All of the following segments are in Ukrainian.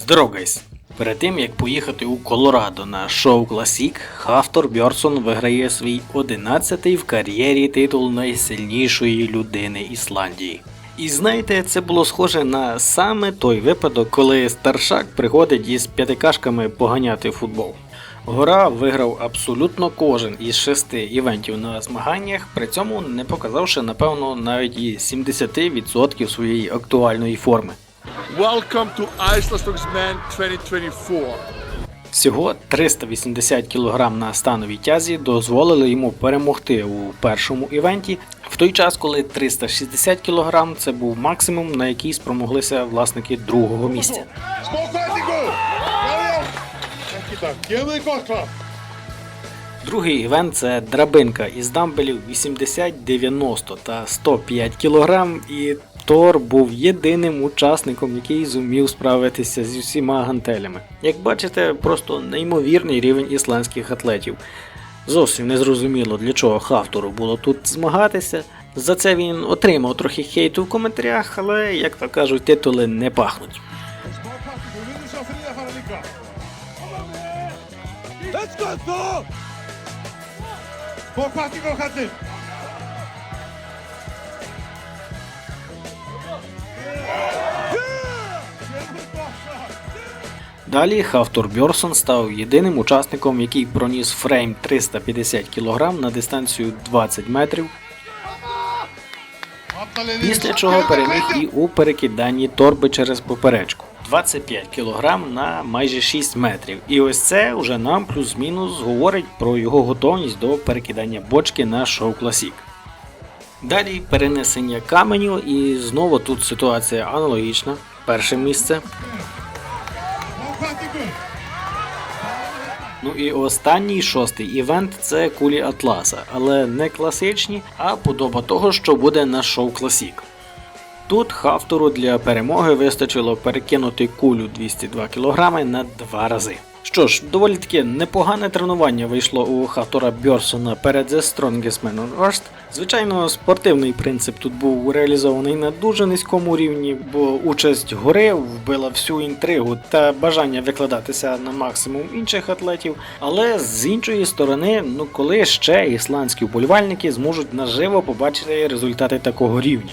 Здоров, гайс! Перед тим як поїхати у Колорадо на шоу Classic, Хафтор Бьорсон виграє свій 11-й в кар'єрі титул найсильнішої людини Ісландії. І знаєте, це було схоже на саме той випадок, коли старшак приходить із п'ятикашками поганяти футбол. Гора виграв абсолютно кожен із шести івентів на змаганнях, при цьому не показавши, напевно, навіть і 70% своєї актуальної форми. Welcome to Icelandstoksman 2024. Всього 380 кг на становій тязі дозволили йому перемогти у першому івенті, в той час, коли 360 кг це був максимум, на який спромоглися власники другого місця. Другий івент це драбинка із дамбелів 80, 90 та 105 кг, і Тор був єдиним учасником, який зумів справитися зі всіма гантелями. Як бачите, просто неймовірний рівень ісландських атлетів. Зовсім не зрозуміло, для чого Хавтору було тут змагатися. За це він отримав трохи хейту в коментарях, але, як то кажуть, титули не пахнуть. Далі Хавтор Бьорсон став єдиним учасником, який проніс фрейм 350 кг на дистанцію 20 метрів, після чого переміг і у перекиданні торби через поперечку. 25 кг на майже 6 метрів. І ось це вже нам плюс-мінус говорить про його готовність до перекидання бочки на шоу Classic. Далі перенесення каменю, і знову тут ситуація аналогічна. Перше місце! Ну і останній шостий івент це кулі Атласа, але не класичні, а подоба того, що буде на шоу Classic. Тут хавтору для перемоги вистачило перекинути кулю 202 кг на два рази. Що ж, доволі таке непогане тренування вийшло у Хафтора Бьорсона перед The Strongest Man on Earth. Звичайно, спортивний принцип тут був реалізований на дуже низькому рівні, бо участь гори вбила всю інтригу та бажання викладатися на максимум інших атлетів. Але з іншої сторони, ну коли ще ісландські вболівальники зможуть наживо побачити результати такого рівня.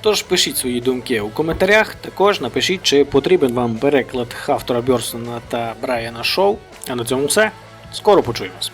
Тож пишіть свої думки у коментарях. Також напишіть, чи потрібен вам переклад Хавтора Бьорсона та Брайана Шоу. А на цьому все. Скоро почуємось.